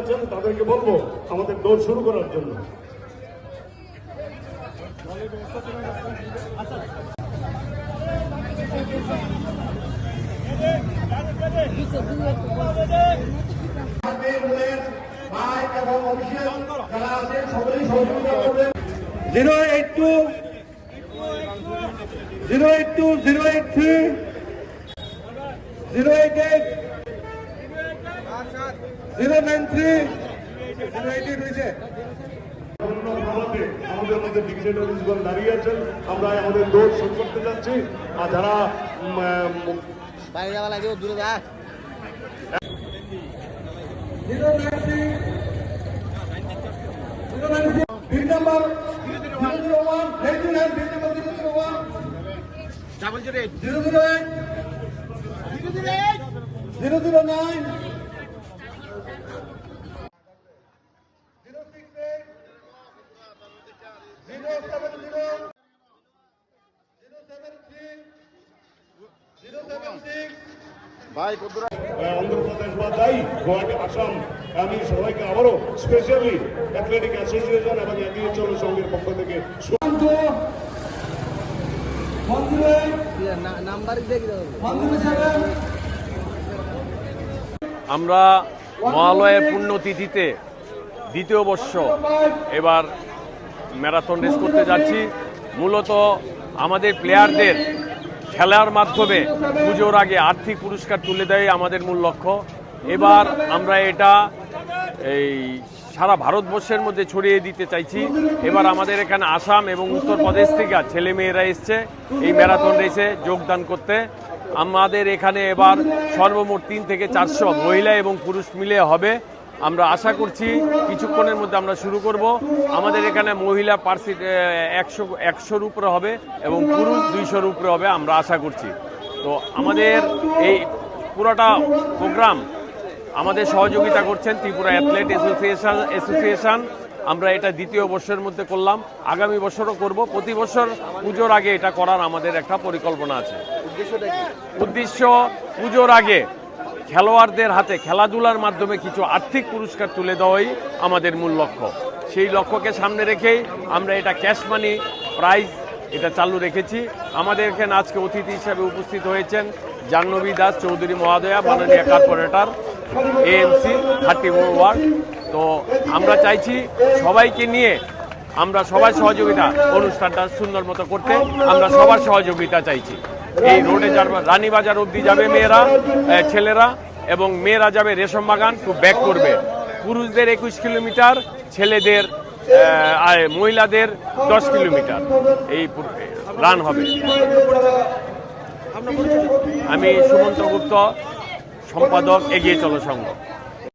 আছেন, তাদেরকে বলব, আমাদের দৌড় শুরু করার জন্য। Zero eight two, zero eight two, zero eight three, zero eight eight. Zero nine three zero eight eight হয়েছে। আমাদের মধ্যে ডিগ্রেডর দাঁড়িয়ে আছেন। আমরা আমাদের দৌড় শুরু করতে যাচ্ছি। আর যারা বাইরে যাওয়া লাগে দূরে যা। Zero zero eight zero zero nine zero six eight zero seven zero zero seven three zero seven six ভাই কদ্দুরা অন্ধ্রপ্রদেশ বা তাই গুয়াহাটি আসাম। আমি সবাইকে আবারও স্পেশালি অ্যাথলেটিক অ্যাসোসিয়েশন এবং এগিয়ে চলো সঙ্গের পক্ষ থেকে আমরা মহালয়ের পুণ্যতিথিতে দ্বিতীয় বর্ষ এবার ম্যারাথন রেস করতে যাচ্ছি। মূলত আমাদের প্লেয়ারদের খেলার মাধ্যমে পুজোর আগে আর্থিক পুরস্কার তুলে দেয় আমাদের মূল লক্ষ্য। এবার আমরা এটা এই সারা ভারতবর্ষের মধ্যে ছড়িয়ে দিতে চাইছি। এবার আমাদের এখানে আসাম এবং উত্তরপ্রদেশ থেকে ছেলে মেয়েরা এসছে এই ম্যারাথন রেসে যোগদান করতে। আমাদের এখানে এবার সর্বমোট তিন থেকে চারশো মহিলা এবং পুরুষ মিলে হবে। আমরা আশা করছি কিছুক্ষণের মধ্যে আমরা শুরু করব। আমাদের এখানে মহিলা পার্সি একশো, একশোর উপরে হবে এবং পুরুষ দুইশোর উপরে হবে আমরা আশা করছি। তো আমাদের এই পুরোটা প্রোগ্রাম, আমাদের সহযোগিতা করছেন ত্রিপুরা অ্যাথলেট অ্যাসোসিয়েশন অ্যাসোসিয়েশন। আমরা এটা দ্বিতীয় বর্ষের মধ্যে করলাম। আগামী বছরও করব। প্রতি বছর পুজোর আগে এটা করার আমাদের একটা পরিকল্পনা আছে। উদ্দেশ্য পুজোর আগে খেলোয়াড়দের হাতে খেলাধুলার মাধ্যমে কিছু আর্থিক পুরস্কার তুলে দেওয়াই আমাদের মূল লক্ষ্য। সেই লক্ষ্যকে সামনে রেখেই আমরা এটা ক্যাশ মানি প্রাইজ এটা চালু রেখেছি। আমাদের এখানে আজকে অতিথি হিসাবে উপস্থিত হয়েছেন জাহ্নবী দাস, চৌধুরী মহোদয়া, মাননীয় corporator, AMC thirty four ward. তো আমরা চাইছি সবাইকে নিয়ে আমরা সবাই সহযোগিতা অনুষ্ঠানটা সুন্দর মতো করতে আমরা সবার সহযোগিতা চাইছি। এই রোডে রানীবাজার অবধি যাবে মেয়েরা ছেলেরা, এবং মেয়েরা যাবে রেশম বাগান টু ব্যাক করবে। পুরুষদের একুশ কিলোমিটার, ছেলেদের মহিলাদের দশ কিলোমিটার। এই রান হবে। আমি সুমন্ত গুপ্ত, সম্পাদক এগিয়ে চলো সংঘ।